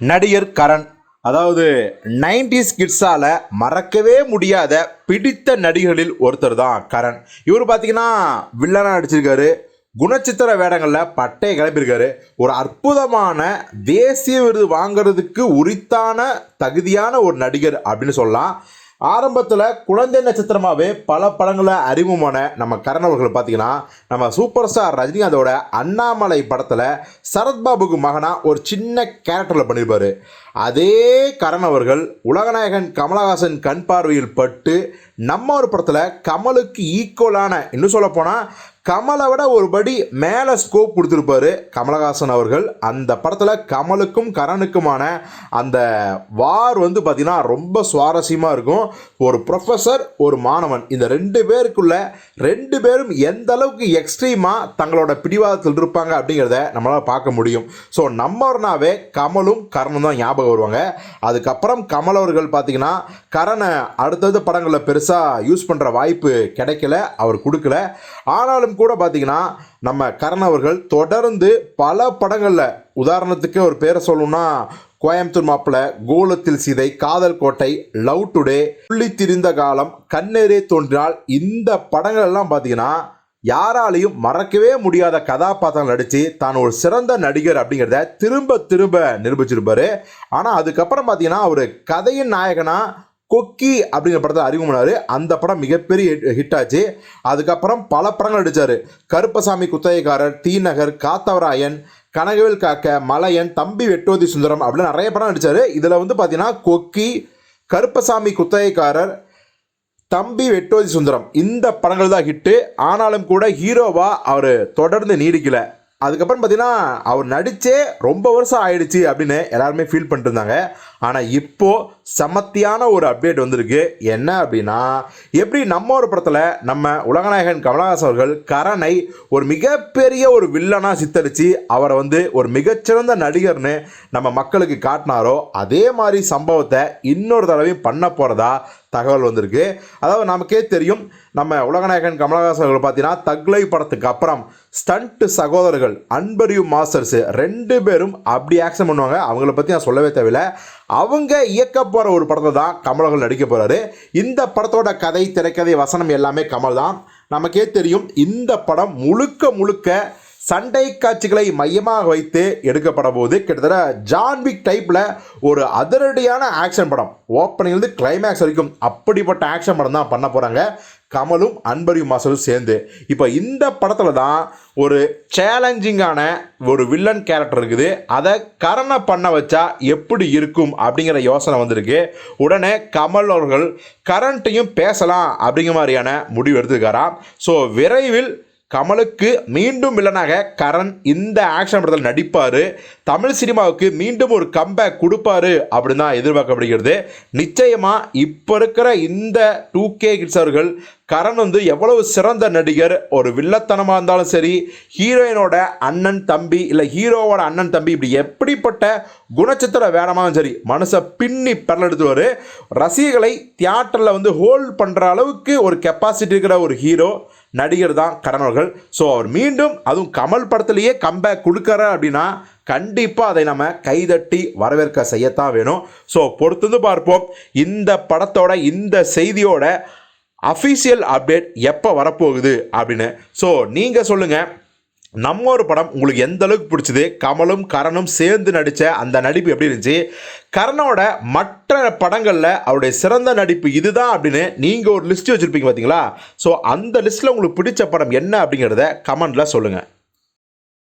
நடிகர் கரண். அதாவது நைன்டிஸ் கிட்ஸால் மறக்கவே முடியாத பிடித்த நடிகர்களில் ஒருத்தர் தான் கரண். இவர் பார்த்தீங்கன்னா வில்லனாக நடிச்சிருக்காரு. குணச்சித்திர வேடங்களில் பட்டையை கிளம்பியிருக்காரு ஒரு அற்புதமான தேசிய விருது வாங்குறதுக்கு உரித்தான தகுதியான ஒரு நடிகர் அப்படின்னு சொல்லலாம். ஆரம்பத்தில் குழந்தை நட்சத்திரமாகவே பல படங்களை அறிமுகமான நம்ம கரண் அவர்கள் பார்த்தீங்கன்னா நம்ம சூப்பர் ஸ்டார் ரஜினிகாந்தோட அண்ணாமலை படத்தில் சரத்பாபுக்கு மகனாக ஒரு சின்ன கேரக்டரில் பண்ணியிருப்பார் அதே கரண் அவர்கள் உலகநாயகன் கமலஹாசன் கண் பார்வையில் பட்டு நம்ம ஒரு படத்தில் கமலுக்கு ஈக்குவலான இன்னும் சொல்லப்போனால் கமலை விட ஒரு படி மேலே ஸ்கோப் கொடுத்துருப்பாரு கமலஹாசன் அவர்கள். அந்த படத்தில் கமலுக்கும் கரனுக்குமான அந்த வார் வந்து பார்த்திங்கன்னா ரொம்ப சுவாரஸ்யமாக இருக்கும். ஒரு ப்ரொஃபஸர் ஒரு மாணவன். இந்த ரெண்டு பேருக்குள்ள ரெண்டு பேரும் எந்த அளவுக்கு எக்ஸ்ட்ரீமாக தங்களோட பிடிவாதத்தில் இருப்பாங்க அப்படிங்கிறத நம்மளால் பார்க்க முடியும். ஸோ நம்மனாவே கமலும் கரனும் தான் ஞாபகம் வருவாங்க. அதுக்கப்புறம் கமல் அவர்கள் பார்த்தீங்கன்னா கரனை அடுத்தடுத்த படங்களில் பெருசாக யூஸ் பண்ணுற வாய்ப்பு கிடைக்கல அவர் கொடுக்கல. ஆனாலும் கூட பார்த்தீங்கன்னா நம்ம கரண் அவர்கள் தொடர்ந்து பல படங்களில் உதாரணத்துக்கு ஒரு பேரை சொல்லணும்னா கோயம்புத்தூர் மாப்பிள்ளை கோலத்தில் சீதை காதல் கோட்டை லவ் டுடே புள்ளி திரிந்த காலம் கண்ணேரே தோன்றினால் இந்த படங்கள் எல்லாம் பார்த்தீங்கன்னா யாராலையும் மறக்கவே முடியாத கதாபாத்திரங்கள் நடித்து தான் ஒரு சிறந்த நடிகர் அப்படிங்கிறத திரும்ப திரும்ப நிரூபிச்சிருப்பாரு. ஆனால் அதுக்கப்புறம் பார்த்தீங்கன்னா அவர் கதையின் நாயகனாக கொக்கி அப்படிங்கிற படத்தை அறிமுகமானார் அந்த படம் மிகப்பெரிய ஹிட் ஆச்சு அதுக்கப்புறம் பல படங்கள் நடித்தார் கருப்பசாமி குத்தகைக்காரர் டி நகர் காத்தவராயன் கனகவேல் காக்க மலையன் தம்பி வெட்டோதி சுந்தரம் அப்படின்னு நிறைய படம் நடித்தார் இதில் வந்து பார்த்தீங்கன்னா கொக்கி கருப்பசாமி குத்தகைக்காரர் தம்பி வெட்டோதி சுந்தரம். இந்த படங்கள் தான் ஹிட்டு. ஆனாலும் கூட ஹீரோவாக அவர் தொடர்ந்து நீடிக்கல. அதுக்கப்புறம் பார்த்தீங்கன்னா அவர் நடித்தே ரொம்ப வருஷம் ஆயிடுச்சு அப்படின்னு எல்லாருமே ஃபீல் பண்ணிட்டு இருந்தாங்க. ஆனால் இப்போது சமத்தியான ஒரு அப்டேட் வந்திருக்கு. என்ன அப்படின்னா எப்படி நம்ம ஒரு படத்தில் நம்ம உலகநாயகன் கமலஹாசன் அவர்கள் கரனை ஒரு மிகப்பெரிய ஒரு வில்லனாக சித்தரித்து அவரை வந்து ஒரு மிகச்சிறந்த நடிகர்னு நம்ம மக்களுக்கு காட்டினாரோ அதே மாதிரி சம்பவத்தை இன்னொரு தடவையும் பண்ண போகிறதா தகவல் வந்திருக்கு. அதாவது நமக்கே தெரியும் நம்ம உலகநாயகன் கமலஹாசன் அவர்கள் பார்த்தீங்கன்னா தக்லை படத்துக்கு அப்புறம் ஸ்டண்ட் சகோதரர்கள் அன்பரியும் மாஸ்டர்ஸ் ரெண்டு பேரும் அப்படி ஆக்ஷன் பண்ணுவாங்க. அவங்கள பற்றி நான் சொல்லவே தேவையில்லை. அவங்க இயக்க போகிற ஒரு படத்தை தான் கமலகள் நடிக்க போகிறாரு இந்த படத்தோட கதை திரைக்கதை வசனம் எல்லாமே கமல் தான். நமக்கே தெரியும் இந்த படம் முழுக்க முழுக்க சண்டை காட்சிகளை மையமாக வைத்து எடுக்கப்பட போது கிட்டத்தட்ட ஜான்விக் டைப்பில் ஒரு அதிரடியான ஆக்ஷன் படம். ஓப்பனிங்லேருந்து கிளைமேக்ஸ் வரைக்கும் அப்படிப்பட்ட ஆக்ஷன் படம் தான் பண்ண போகிறாங்க கமலும் அன்பரியும் மாசலும் சேர்ந்து. இப்போ இந்த படத்தில் தான் ஒரு சேலஞ்சிங்கான ஒரு வில்லன் கேரக்டர் இருக்குது. அதை கரணை பண்ண வச்சா எப்படி இருக்கும் அப்படிங்கிற யோசனை வந்திருக்கு. உடனே கமல் அவர்கள் கரண்ட்டையும் பேசலாம் அப்படிங்கிற மாதிரியான முடிவு எடுத்துருக்காராம். ஸோ விரைவில் கமலுக்கு மீண்டும் வில்லனாக கரண் இந்த ஆக்ஷன் படத்தில் நடிப்பார். தமிழ் சினிமாவுக்கு மீண்டும் ஒரு கம்பேக் கொடுப்பாரு அப்படின்னு தான் எதிர்பார்க்கப்படுகிறது. நிச்சயமாக இப்போ இருக்கிற இந்த டூ கே கிட்ஸ் அவர்கள் கரண் வந்து எவ்வளவு சிறந்த நடிகர் ஒரு வில்லத்தனமாக இருந்தாலும் சரி ஹீரோயினோட அண்ணன் தம்பி இல்லை ஹீரோவோட அண்ணன் தம்பி இப்படி எப்படிப்பட்ட குணச்சித்திர வேடமாகவும் சரி மனசை பின்னி பெறலெடுத்துவார் ரசிகர்களை தியேட்டரில் வந்து ஹோல்ட் பண்ணுற அளவுக்கு ஒரு கெப்பாசிட்டி இருக்கிற ஒரு ஹீரோ நடிகர் தான் கரண் அவர்கள். ஸோ அவர் மீண்டும் அதுவும் கமல் படத்துலேயே கம்பேக் கொடுக்குறார் அப்படின்னா கண்டிப்பாக அதை நம்ம கைதட்டி வரவேற்க செய்யத்தான் வேணும். ஸோ பொறுத்திருந்து பார்ப்போம். இந்த படத்தோட இந்த செய்தியோட அஃபீஷியல் அப்டேட் எப்போ வரப்போகுது அப்படின்னு. ஸோ நீங்கள் சொல்லுங்கள் நம்ம ஒரு படம் உங்களுக்கு எந்த அளவுக்கு பிடிச்சது? கமலும் கரனும் சேர்ந்து நடித்த அந்த நடிப்பு எப்படி இருந்துச்சு? கரணோட மற்ற படங்களில் அவருடைய சிறந்த நடிப்பு இதுதான் அப்படின்னு நீங்கள் ஒரு லிஸ்ட் வச்சுருப்பீங்க பார்த்தீங்களா ஸோ அந்த லிஸ்ட்டில் உங்களுக்கு பிடிச்ச படம் என்ன அப்படிங்கிறத கமெண்டில் சொல்லுங்கள்